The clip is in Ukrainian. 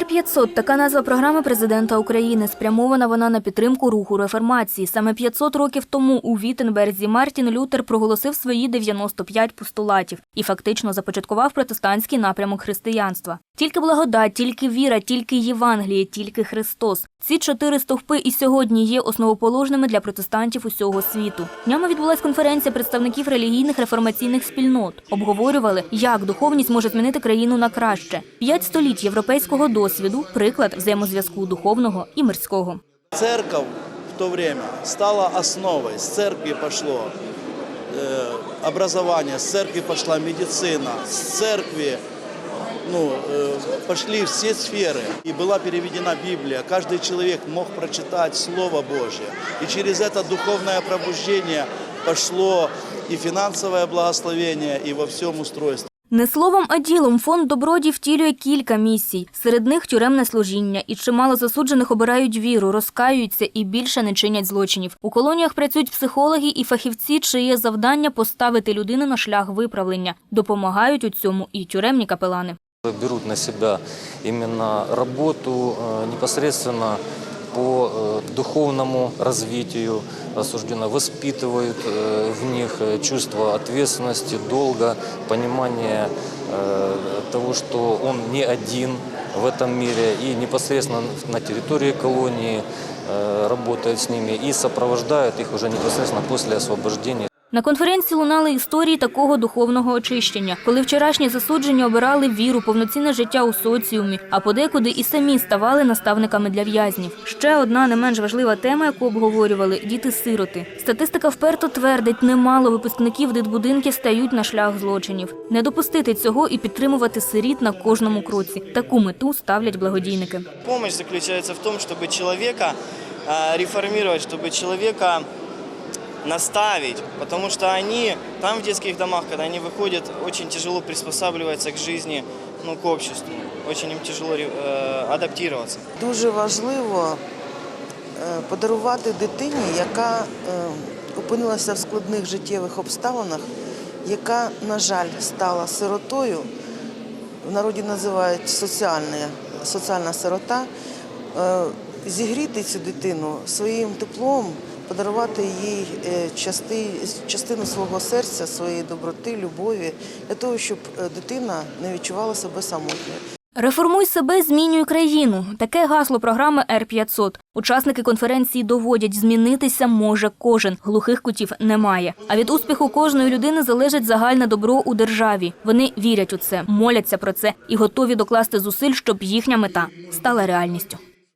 Р-500 – така назва програми президента України. Спрямована вона на підтримку руху реформації. Саме 500 років тому у Віттенберзі Мартін Лютер проголосив свої 95 постулатів і фактично започаткував протестантський напрямок християнства. Тільки благодать, тільки віра, тільки Євангеліє, тільки Христос. Ці чотири стовпи і сьогодні є основоположними для протестантів усього світу. Днями відбулась конференція представників релігійних реформаційних спільнот. Обговорювали, як духовність може змінити країну на краще. П'ять століть європейського досвіду – приклад взаємозв'язку духовного і мирського. Церковь в то время стала основой. С церкви пошло э, образование, с церкви пошла медицина, с церкви ну, э, пошли все сферы. И была переведена Библия. Каждый человек мог прочитать Слово Божье. И через это духовное пробуждение пошло и финансовое благословение, и во всем устройство. Не словом, а ділом фонд Доброді втілює кілька місій. Серед них тюремне служіння. І чимало засуджених обирають віру, розкаюються і більше не чинять злочинів. У колоніях працюють психологи і фахівці, чиє завдання поставити людину на шлях виправлення. Допомагають у цьому і тюремні капелани. берут на себя именно работу э, непосредственно по э, духовному развитию осужденно воспитывают э, в них э, чувство ответственности, долга, понимание э, того, что он не один в этом мире и непосредственно на территории колонии э, работает с ними и сопровождает их уже непосредственно после освобождения. На конференції лунали історії такого духовного очищення, коли вчорашні засуджені обирали віру, повноцінне життя у соціумі, а подекуди і самі ставали наставниками для в'язнів. Ще одна не менш важлива тема, яку обговорювали діти-сироти. Статистика вперто твердить, немало випускників дитбудинків стають на шлях злочинів. Не допустити цього і підтримувати сиріт на кожному кроці. Таку мету ставлять благодійники. Помощь заключается в том, чтобы человека э, реформировать, чтобы человека наставить, потому что они там в детских домах, когда они выходят, очень тяжело приспосабливаться к жизни, ну, к обществу, очень им тяжело э, адаптироваться. Дуже важливо е, подарувати дитині, яка е, опинилася в складних життєвих обставинах, яка, на жаль, стала сиротою. В народі називають соціальне, соціальна сирота. Зігріти цю дитину своїм теплом, подарувати їй е, частину свого серця, своєї доброти, любові, для того, щоб е, дитина не відчувала себе самотньою. Реформуй себе, змінюй країну. Таке гасло програми Р-500. Учасники конференції доводять, змінитися може кожен. Глухих кутів немає. А від успіху кожної людини залежить загальне добро у державі. Вони вірять у це, моляться про це і готові докласти зусиль, щоб їхня мета стала реальністю.